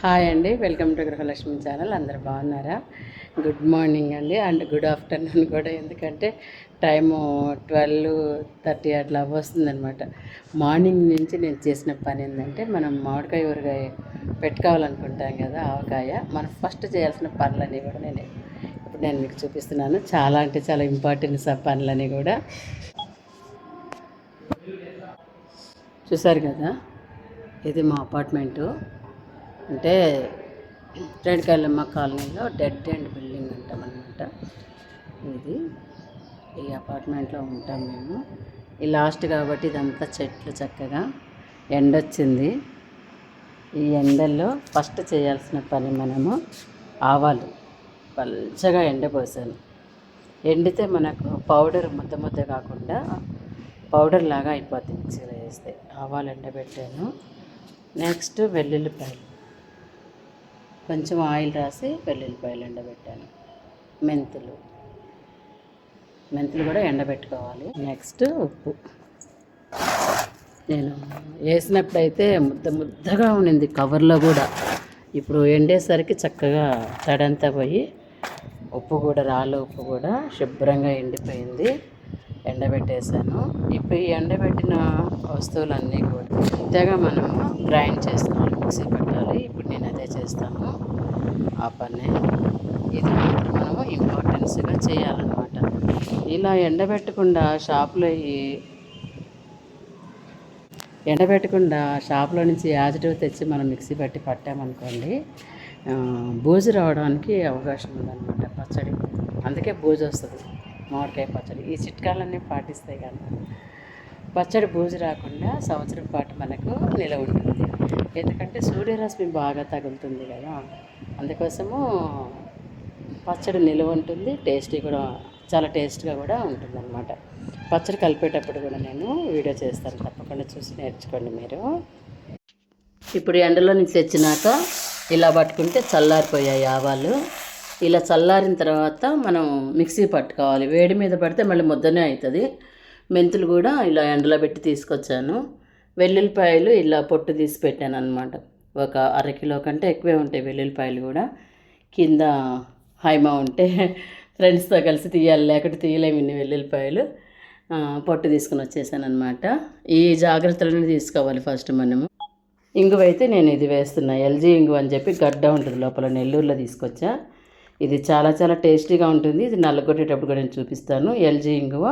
Hi అండి. Welcome to Gruhalakshmi channel. అందరు బాగున్నారా? గుడ్ మార్నింగ్ అండి. అండ్ గుడ్ ఆఫ్టర్నూన్ కూడా. ఎందుకంటే టైము ట్వెల్వ్ థర్టీ అట్లా వస్తుందనమాట మార్నింగ్ నుంచి నేను చేసిన పని ఏంటంటే మనం మామిడికాయ ఊరగాయ పెట్టుకోవాలనుకుంటాం కదా ఆవకాయ. మనం ఫస్ట్ చేయాల్సిన పనులన్నీ కూడా నేను. ఇప్పుడు నేను మీకు చూపిస్తున్నాను. చాలా అంటే చాలా ఇంపార్టెంట్స్ ఆ పనులని కూడా. చూసారు కదా? ఇది మా అపార్ట్మెంటు. అంటే రేణుకాయలమ్మ కాలనీలో డెడ్ ఎండ్ బిల్డింగ్ అంటామన్నమాట. ఇది ఈ అపార్ట్మెంట్లో ఉంటాం మేము. ఈ లాస్ట్ కాబట్టి ఇదంతా చెట్లు చక్కగా ఎండ వచ్చింది ఈ ఎండల్లో ఫస్ట్ చేయాల్సిన పని మనము ఆవాలు. పల్చగా ఎండపోసాను ఎండితే మనకు పౌడర్ ముద్ద ముద్ద కాకుండా పౌడర్ లాగా అయిపోతుంది మిక్సీలో వేస్తే. ఆవాలు ఎండబెట్టాను. నెక్స్ట్ వెల్లుల్లిపాయలు. కొంచెం ఆయిల్ రాసి వెల్లుల్లిపాయలు ఎండబెట్టాను. మెంతులు. మెంతులు కూడా ఎండబెట్టుకోవాలి. నెక్స్ట్ ఉప్పు. నేను వేసినప్పుడైతే ముద్ద ముద్దగా ఉండింది కవర్లో కూడా. ఇప్పుడు ఎండేసరికి చక్కగా తడంతా పోయి ఉప్పు కూడా రాళ్ళ ఉప్పు కూడా శుభ్రంగా ఎండిపోయింది. ఎండబెట్టేశాను. ఇప్పుడు ఈ ఎండబెట్టిన వస్తువులన్నీ కూడా ఇంతగా మనము గ్రైండ్ చేసుకోవాలి మిక్సీ పెట్టాలి. ఇప్పుడు నేను అదే చేస్తాను. ఆ పని. ఇది మనము ఇంపార్టెన్స్గా చేయాలన్నమాట. ఇలా ఎండబెట్టకుండా షాప్లో ఎండబెట్టకుండా షాప్లో నుంచి యాజిటివ్ తెచ్చి మనం మిక్సీ పట్టి పట్టామనుకోండి బూజు రావడానికి అవకాశం ఉందన్నమాట పచ్చడి. అందుకే బూజు వస్తుంది. మామిడికాయ పచ్చడి. ఈ చిట్కాలన్నీ పాటిస్తాయి కదా పచ్చడి బూజు రాకుండా సంవత్సరం పాటు మనకు నిలవ ఉంటుంది. ఎందుకంటే సూర్యరశ్మి బాగా తగులుతుంది కదా. అందుకోసము పచ్చడి నిలువ ఉంటుంది టేస్టీ కూడా చాలా టేస్ట్గా కూడా ఉంటుంది అనమాట పచ్చడి కలిపేటప్పుడు కూడా నేను వీడియో చేస్తాను తప్పకుండా చూసి నేర్చుకోండి మీరు. ఇప్పుడు ఎండలో నుంచి తెచ్చినాక ఇలా పట్టుకుంటే చల్లారిపోయాయి ఆవాలు. ఇలా చల్లారిన తర్వాత మనం మిక్సీ పట్టుకోవాలి. వేడి మీద పడితే మళ్ళీ ముద్దనే అవుతుంది. మెంతులు కూడా ఇలా ఎండలో పెట్టి తీసుకొచ్చాను. వెల్లుల్లిపాయలు ఇలా పొట్టు తీసి పెట్టాను అనమాట ఒక అరకిలో కంటే ఎక్కువే ఉంటాయి వెల్లుల్లిపాయలు కూడా. కింద హైమా ఉంటే ఫ్రెండ్స్తో కలిసి తీయాలి లేకపోతే తీయలేము ఇన్ని వెల్లుల్లిపాయలు. పొట్టు తీసుకుని వచ్చేసాను అనమాట ఈ జాగ్రత్తలను తీసుకోవాలి ఫస్ట్ మనము. ఇంగువ అయితే నేను ఇది వేస్తున్నా ఎల్జీ ఇంగువ అని చెప్పి గడ్డ ఉంటుంది లోపల నెల్లూరులో తీసుకొచ్చా. ఇది చాలా చాలా టేస్టీగా ఉంటుంది. ఇది నల్లగొట్టేటప్పుడు కూడా నేను చూపిస్తాను. ఎల్జీ ఇంగువ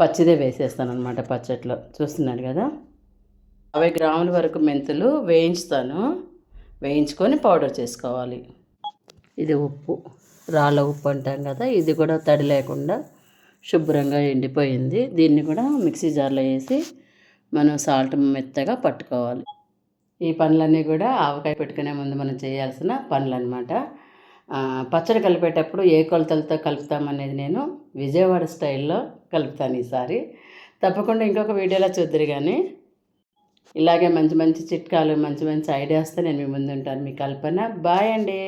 పచ్చిదే వేసేస్తాను అనమాట పచ్చట్లో. చూస్తున్నాడు కదా? అరవై గ్రాముల వరకు మెంతులు వేయించుతాను. వేయించుకొని పౌడర్ చేసుకోవాలి. ఇది ఉప్పు. రాళ్ళ ఉప్పు అంటాం కదా ఇది కూడా తడి లేకుండా శుభ్రంగా ఎండిపోయింది. దీన్ని కూడా మిక్సీ జార్లో వేసి మనం సాల్ట్ మెత్తగా పట్టుకోవాలి. ఈ పనులన్నీ కూడా ఆవకాయ పెట్టుకునే ముందు మనం చేయాల్సిన పనులు అనమాట పచ్చడి కలిపేటప్పుడు ఏ కొలతలతో కలుపుతామనేది నేను విజయవాడ స్టైల్లో కలుపుతాను ఈసారి. తప్పకుండా ఇంకొక వీడియోలో చూద్దరు కానీ ఇలాగే మంచి మంచి చిట్కాలు మంచి మంచి ఐడియాస్తో నేను మీ ముందు ఉంటాను మీ కల్పన. బాయ్ అండి.